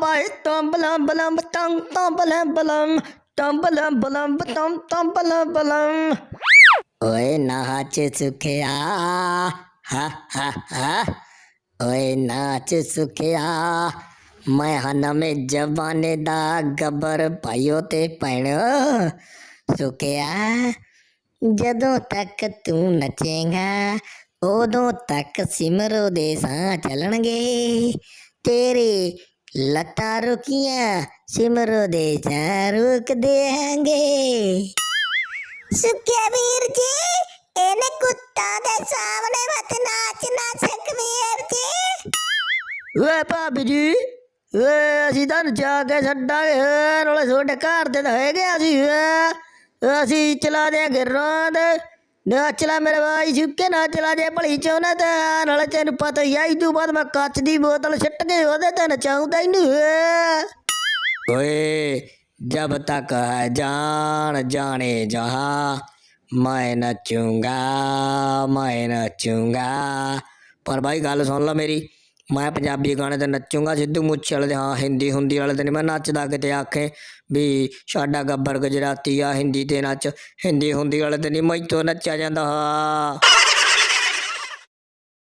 ਬਾਈ ਤੰਬ ਲੰਬ ਲੰਬ ਤੰਗ ਤੰਬ ਲੰਬ ਲੰਬ ਤੰਬ ਲੰਬ ਲੰਬ ਓਏ ਨਾਚ ਸੁਖਿਆ, ਹਾ ਹਾ ਹਾ। ਓਏ ਨਾਚ ਸੁਖਿਆ, ਮੈਂ ਹਨਮੇ ਜਵਾਨੇ ਦਾ ਗਬਰ ਭਾਈਓ ਤੇ ਪੈਣ ਸੁਖਿਆ, ਜਦੋਂ ਤੱਕ ਤੂੰ ਨਚੇਗਾ, ਉਦੋਂ ਤੱਕ ਸਿਮਰੋ ਦੇ ਸਾਹ ਚੱਲਣਗੇ। ਤੇਰੇ ਲੱਤਾਂ ਰੁਕੀਆਂ, ਸਿਮਰੋ ਦੇ ਸਾਹ ਰੁਕ ਦੇਣਗੇ ਸੁਖਿਆ ਵੀਰ ਜੀ, ਇਹਨੇ ਕੁੱਤਾ ਦੇ ਸਾਹਮਣੇ ਮਤ ਨਾਚ ਨਾ ਸਕ ਜੀ। ਵੇ ਭਾਬੀ ਜੀ ਵੇ ਅਸੀਂ ਤਾਂ ਜਾ ਕੇ ਛੱਡਾਂਗੇ, ਨਾਲੇ ਤੁਹਾਡੇ ਘਰ ਦੇ ਤਾਂ ਹੈਗੇ ਅਸੀਂ ਵੇ। ਅਸੀਂ ਚਲਾ ਦਿਆਂਗੇ ਰਾਂਦ। ਨੱਚ ਲੈ ਮੇਰੇ ਭਾਈ ਛੁੱਕੇ ਨਾ ਭਲੀ ਚੋਨਾ ਤੇ, ਨਾਲੇ ਤੈਨੂੰ ਪਤਾ ਹੀ ਆ ਇਦੋਂ ਬਾਅਦ ਮੈਂ ਕੱਚ ਦੀ ਬੋਤਲ ਛੱਟ ਕੇ ਉਹਦੇ ਤੇ ਨਚਾਉਂਦਾ ਹੀ ਨਹੀਂ ਓਏ, ਜਬ ਤੱਕ ਹੈ ਜਾਣ, ਜਾਣੇ ਜਹਾਂ, ਮੈਂ ਨਚੂੰਗਾ ਮੈਂ ਨਚੂੰਗਾ ਪਰ ਭਾਈ ਗੱਲ ਸੁਣ ਲਓ ਮੇਰੀ ਮੈਂ ਪੰਜਾਬੀ ਗਾਣੇ ਤੇ ਨੱਚੂੰਗਾ, ਸਿੱਧੂ ਮੂਸੇ ਵਾਲੇ ਦੇ ਹਾਂ, ਹਿੰਦੀ, ਹੁੰਦੀ ਵਾਲੇ ਤੇ ਨਹੀਂ ਮੈਂ ਨੱਚਦਾ ਕਿਤੇ ਆਖੇ ਵੀ ਸਾਡਾ ਗੱਬਰ ਗੁਜਰਾਤੀ ਆ, ਹਿੰਦੀ ਤੇ ਨੱਚ। ਹਿੰਦੀ, ਹੁੰਦੀ ਵਾਲੇ ਤੇ ਨਹੀਂ ਮੈਥੋਂ ਨੱਚਿਆ ਜਾਂਦਾ, ਹਾਂ।